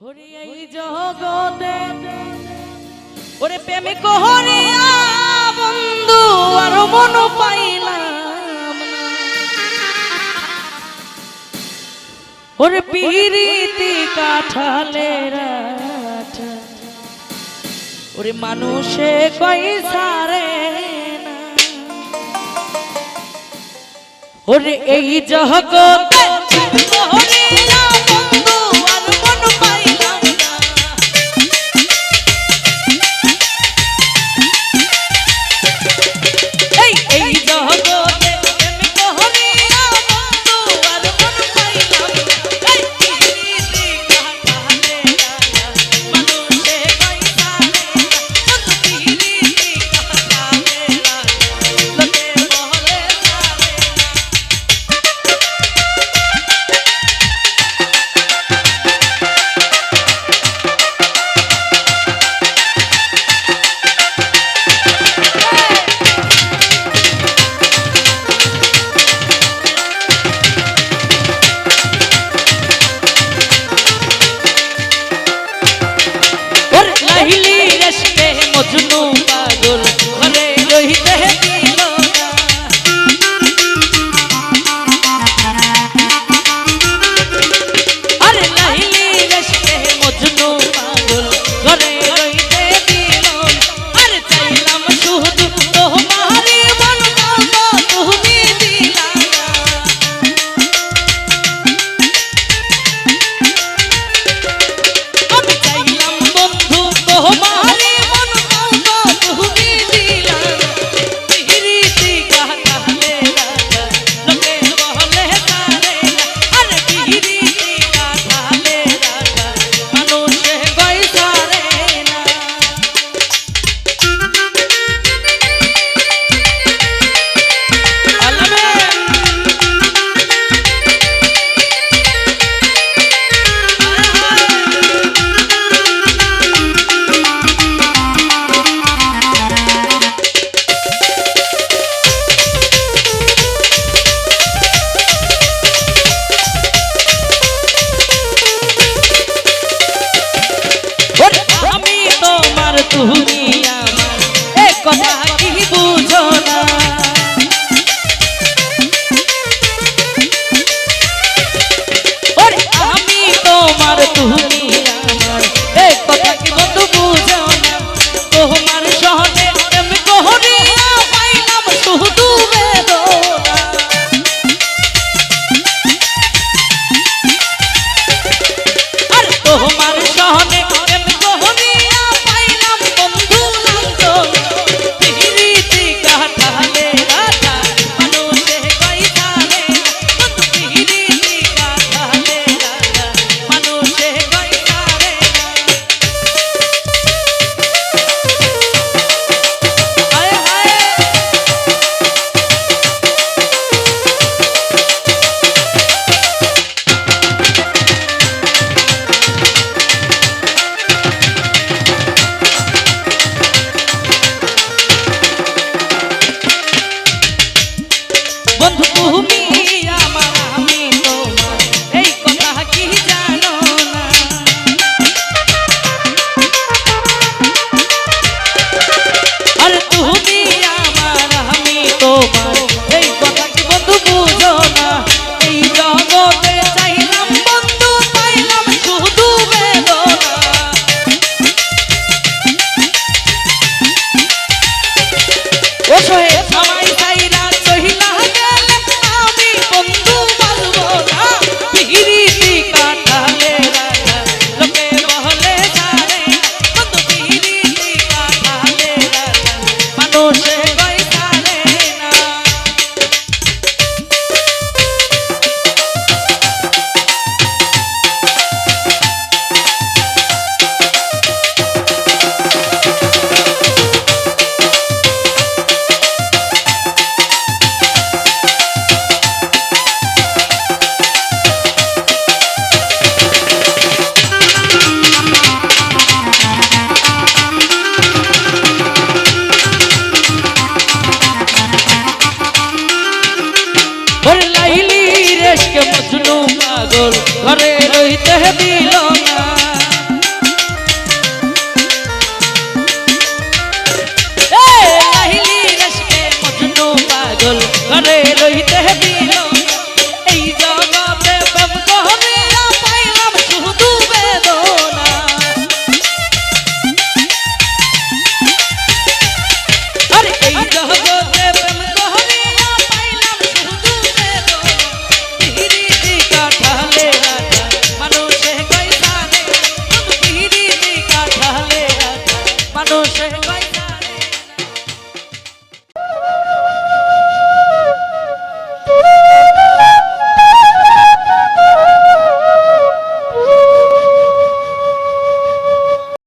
এই জগতে ওরে প্রেমিক হরিয়া, বন্ধু, আর মন পাইলাম। ওরে পিরিতি কাঠালের আঠা। ওরে মানুষে কই সারে ওরে এই জগতে no তুমি আমার। এ কি বুঝো না? আমি তোমার তুমি তুমি দেশকে মজনু পাগল ঘরে রইতে দিল